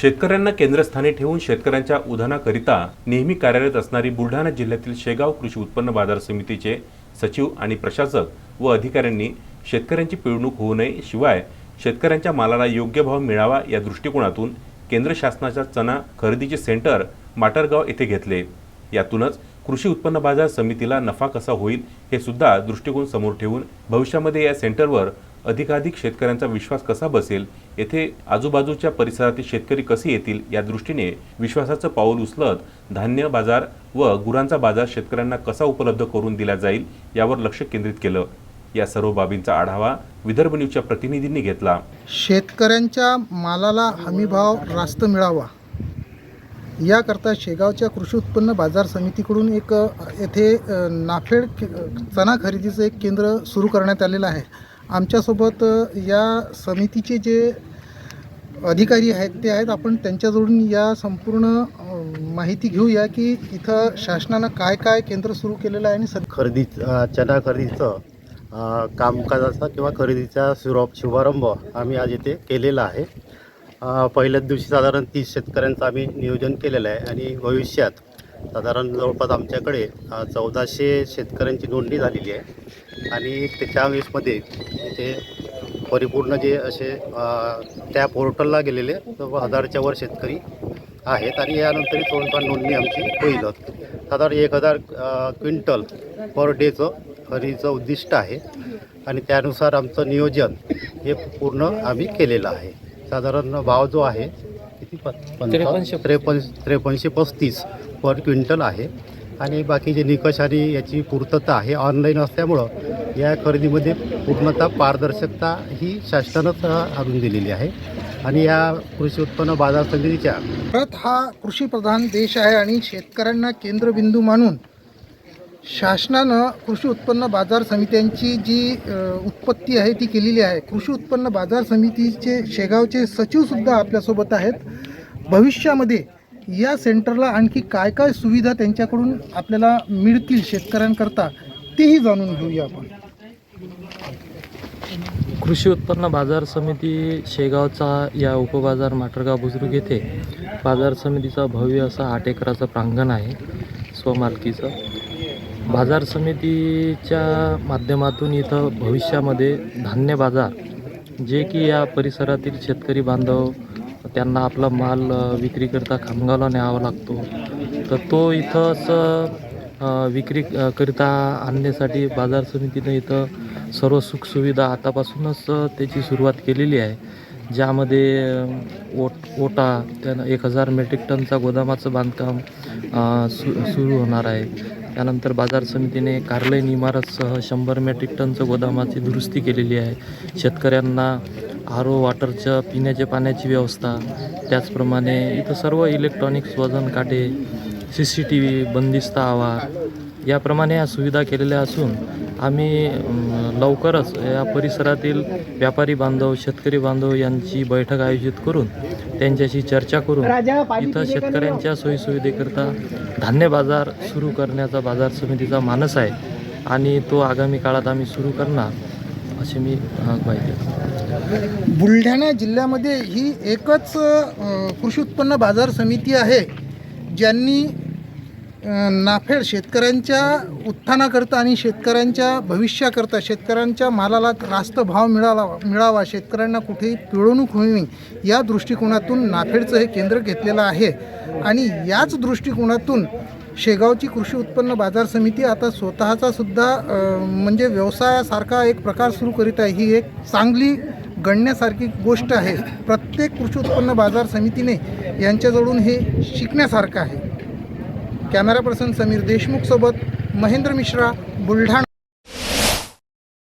शेतकऱ्यांना केंद्रस्थानी ठेवून शेतकऱ्यांच्या उधाणाकरिता नेहमी कार्यरत असणारी बुलढाणा जिल्ह्यातील शेगाव कृषी उत्पन्न बाजार समितीचे सचिव आणि प्रशासक व अधिकाऱ्यांनी शेतकऱ्यांची पिळवणूक होऊ नये शिवाय शेतकऱ्यांच्या मालाला योग्य भाव मिळावा या दृष्टिकोनातून केंद्र शासनाच्या चना खरेदीचे सेंटर माटरगाव येथे घेतले. यातूनच कृषी उत्पन्न बाजार समितीला नफा कसा होईल हे सुद्धा दृष्टिकोन समोर ठेवून भविष्यामध्ये या सेंटरवर अधिकाधिक शेतकऱ्यांचा विश्वास कसा बसेल येथे आजूबाजूच्या परिसरातील शेतकरी कसे येतील या दृष्टीने विश्वासाचं पाऊल उचलत धान्य बाजार व गुरांचा बाजार शेतकऱ्यांना कसा उपलब्ध करून दिला जाईल यावर लक्ष केंद्रित केलं. या सर्व बाबींचा आढावा विदर्भ न्यूजच्या प्रतिनिधींनी घेतला. शेतकऱ्यांच्या मालाला हमीभाव रास्त मिळावा. याकरता शेगावच्या कृषी उत्पन्न बाजार समितीकडून एक येथे नाफेड चणा खरेदीचं एक केंद्र सुरू करण्यात आलेलं आहे. आमच्यासोबत या समितीचे जे अधिकारी आहेत ते आहेत. आपण त्यांच्याजवळून या संपूर्ण माहिती घेऊया की इथं शासनानं काय काय केंद्र सुरू केलेलं आहे आणि सध्या खरेदी चना खरेदीचं कामकाजाचा किंवा खरेदीचा सुरू शुभारंभ आम्ही आज इथे केलेला आहे. पहिल्याच दिवशी साधारण तीस शेतकऱ्यांचं आम्ही नियोजन केलेलं आहे आणि भविष्यात साधारण जवळपास आमच्याकडे चौदाशे शेतकऱ्यांची नोंदणी झालेली आहे. आणि त्याच्या वेळेसमध्ये ते परिपूर्ण जे असे त्या पोर्टलला गेलेले हजारच्या वर शेतकरी आहेत आणि यानंतर थोडंफार नोंदणी आमची होईलच साधारण एक हजार क्विंटल पर डेचं खरीचं उद्दिष्ट आहे. आणि त्यानुसार आमचं नियोजन हे पूर्ण आम्ही केलेलं आहे. साधारण भाव जो आहे पंचावन्न त्रेपन्न त्रेपन्नशे पस्तीस पर क्विंटल आहे. आणि बाकीचे निकष आणि याची पूर्तता आहे ऑनलाईन असल्यामुळं या खरेदीमध्ये पूर्णतः पारदर्शकता ही शासनानंच आणून दिलेली आहे. आणि या कृषी उत्पन्न बाजार समितीच्या भारत हा कृषीप्रधान देश आहे आणि शेतकऱ्यांना केंद्रबिंदू मानून शासनानं कृषी उत्पन्न बाजार समित्यांची जी उत्पत्ती आहे ती केलेली आहे. कृषी उत्पन्न बाजार समितीचे शेगावचे सचिवसुद्धा आपल्यासोबत आहेत. भविष्यामध्ये या सेंटरला आणखी काय काय सुविधा त्यांच्याकडून आपल्याला मिळतील शेतकऱ्यांकरता तेही जाणून घेऊया आपण. कृषी उत्पन्न बाजार समिती शेगावचा या उपबाजार माटरगाव बुजुर्ग येथे बाजार समितीचा भव्य असा आठ एकराचं प्रांगण आहे स्वमालकीचं. बाजार समितीच्या माध्यमातून इथं भविष्यामध्ये धान्य बाजार जे की या परिसरातील शेतकरी बांधव त्यांना आपला माल विक्रीकरता खामगावला न्यावा लागतो. तर तो इथंच विक्री करिता आणण्यासाठी बाजार समितीनं इथं सर्व सुखसुविधा आतापासूनच त्याची सुरुवात केलेली आहे. ज्यामध्ये ओट ओटा त्यानं एक हजार मेट्रिक टनचा गोदामाचं बांधकाम सु सुरू होणार आहे. त्यानंतर बाजार समितीने कार्यालयीन इमारतसह शंभर मेट्रिक टनचं गोदामाची दुरुस्ती केलेली आहे. शेतकऱ्यांना आरो वॉटरच्या पिण्याच्या पाण्याची व्यवस्था त्याचप्रमाणे इथं सर्व इलेक्ट्रॉनिक्स वजन काटे सी सी टी व्ही बंदिस्त आवार याप्रमाणे या सुविधा केलेल्या असून आम्ही लवकरच या परिसरातील व्यापारी बांधव शेतकरी बांधव यांची बैठक आयोजित करून त्यांच्याशी चर्चा करून इथं शेतकऱ्यांच्या सोयीसुविधेकरता धान्य बाजार सुरू करण्याचा बाजार समितीचा मानस आहे आणि तो आगामी काळात आम्ही सुरू करणार अशी मी देतो. बुलढाणा जिल्ह्यामध्ये ही एकच कृषी उत्पन्न बाजार समिती आहे ज्यांनी नाफेड शेतकऱ्यांच्या उत्थानाकरता आणि शेतकऱ्यांच्या भविष्याकरता शेतकऱ्यांच्या मालाला रास्त भाव मिळाला मिळावा शेतकऱ्यांना कुठेही पिळवणूक होऊ नये या दृष्टिकोनातून नाफेडचं हे केंद्र घेतलेलं आहे. आणि याच दृष्टिकोनातून शेगावची कृषी उत्पन्न बाजार समिती आता स्वतःचा सुद्धा म्हणजे व्यवसायासारखा एक प्रकार सुरू करीत आहे. ही एक चांगली गणण्यासारखी गोष्ट आहे. प्रत्येक कृषी उत्पन्न बाजार समितीने यांच्याजवळून हे शिकण्यासारखं आहे. कॅमेरा पर्सन समीर देशमुखसोबत महेंद्र मिश्रा बुलढाणा.